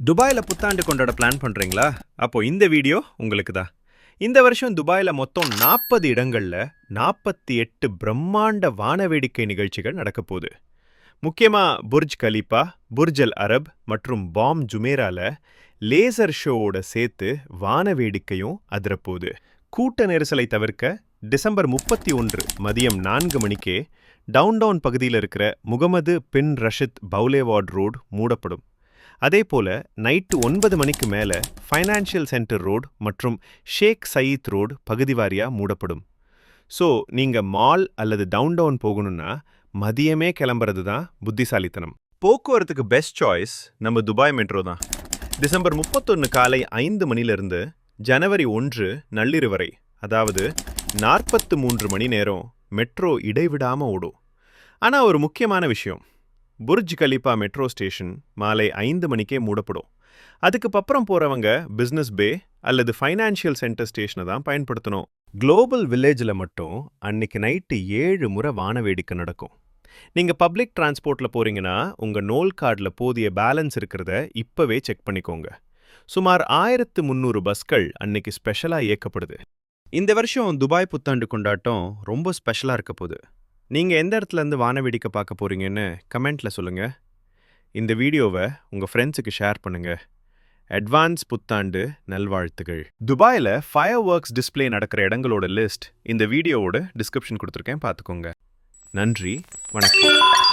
துபாயில் புத்தாண்டு கொண்டாட பிளான் பண்ணுறீங்களா அப்போ இந்த வீடியோ உங்களுக்கு தான் இந்த வருஷம் துபாயில் மொத்தம் நாற்பது இடங்களில் நாற்பத்தி எட்டு பிரம்மாண்ட வானவேடிக்கை நிகழ்ச்சிகள் நடக்க போகுது. முக்கியமாக Burj Khalifa Burj Al Arab மற்றும் பாம் ஜுமேரால லேசர் ஷோவோட சேர்த்து வானவேடிக்கையும் அதிரப்போகுது கூட்ட நெரிசலை தவிர்க்க டிசம்பர் முப்பத்தி ஒன்று மதியம் நான்கு மணிக்கே டவுன்டவுன் பகுதியில் இருக்கிற Mohammed bin Rashid boulevard road மூடப்படும். அதே போல நைட்டு ஒன்பது மணிக்கு மேல ஃபைனான்ஷியல் சென்டர் ரோடு மற்றும் ஷேக் சயீத் ரோடு பகுதி வாரியா மூடப்படும். ஸோ நீங்க மால் அல்லது டவுன் டவுன் போகணும்னா மதியமே கிளம்புறது தான் புத்திசாலித்தனம். போக்குவரத்துக்கு பெஸ்ட் சாய்ஸ் நம்ம துபாய் மெட்ரோ தான். டிசம்பர் முப்பத்தொன்று காலை ஐந்து மணிலிருந்து ஜனவரி ஒன்று நள்ளிரவு வரை அதாவது நாற்பத்து மூன்று மணி நேரம் மெட்ரோ இடைவிடாம ஓடும். ஆனா ஒரு முக்கியமான விஷயம். புர்ஜ் கலிபா மெட்ரோ ஸ்டேஷன் மாலை ஐந்து மணிக்கே மூடப்படும். அதுக்கு அப்புறம் போறவங்க பிசினஸ் பே அல்லது ஃபைனான்ஷியல் சென்டர் ஸ்டேஷனை தான் பயன்படுத்தணும். குளோபல் வில்லேஜில் மட்டும் அன்னைக்கு நைட்டு ஏழு முறை வானவேடிக்கை நடக்கும். நீங்க பப்ளிக் டிரான்ஸ்போர்ட்ல போறீங்கன்னா உங்க நோல் கார்டில் போதிய பேலன்ஸ் இருக்கிறத இப்பவே செக் பண்ணிக்கோங்க. சுமார் ஆயிரத்து முந்நூறு பஸ்கள் அன்னைக்கு ஸ்பெஷலா இயக்கப்படுது. இந்த வருஷம் துபாய் புத்தாண்டு கொண்டாட்டம் ரொம்ப ஸ்பெஷலா இருக்க போகுது. நீங்கள் எந்த இடத்துல இருந்து வானவேடிக்கை பார்க்க போறீங்கன்னு கமெண்ட்டில் சொல்லுங்கள் இந்த வீடியோவை உங்கள் ஃப்ரெண்ட்ஸுக்கு ஷேர் பண்ணுங்கள் அட்வான்ஸ் புத்தாண்டு நல்வாழ்த்துகள். துபாயில் ஃபயர் ஒர்க்ஸ் டிஸ்ப்ளே நடக்கிற இடங்களோட லிஸ்ட் இந்த வீடியோவோட டிஸ்கிரிப்ஷன் கொடுத்துருக்கேன். பார்த்துக்கோங்க. நன்றி. வணக்கம்.